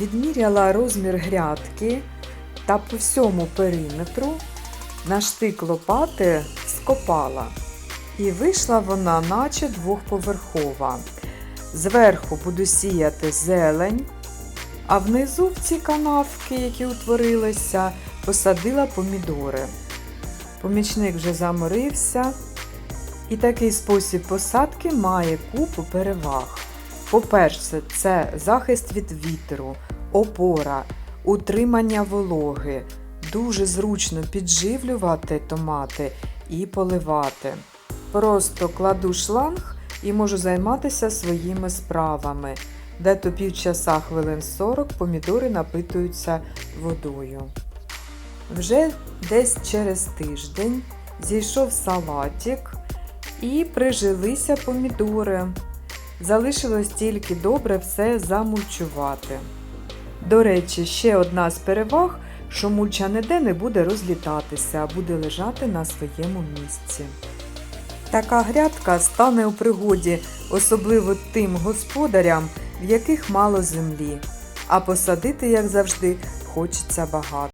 відміряла розмір грядки та по всьому периметру на штик лопати скопала. І вийшла вона, наче двохповерхова. Зверху буду сіяти зелень, а внизу в ці канавки, які утворилися, посадила помідори. Помічник вже заморився, і такий спосіб посадки має купу переваг. По-перше, це захист від вітру, опора, утримання вологи. Дуже зручно підживлювати томати і поливати. Просто кладу шланг і можу займатися своїми справами. Де-то півчаса хвилин 40 помідори напитуються водою. Вже десь через тиждень зійшов салатик і прижилися помідори. Залишилось тільки добре все замульчувати. До речі, ще одна з переваг, що мульча ніде не буде розлітатися, а буде лежати на своєму місці. Така грядка стане у пригоді, особливо тим господарям, в яких мало землі, а посадити, як завжди, хочеться багато.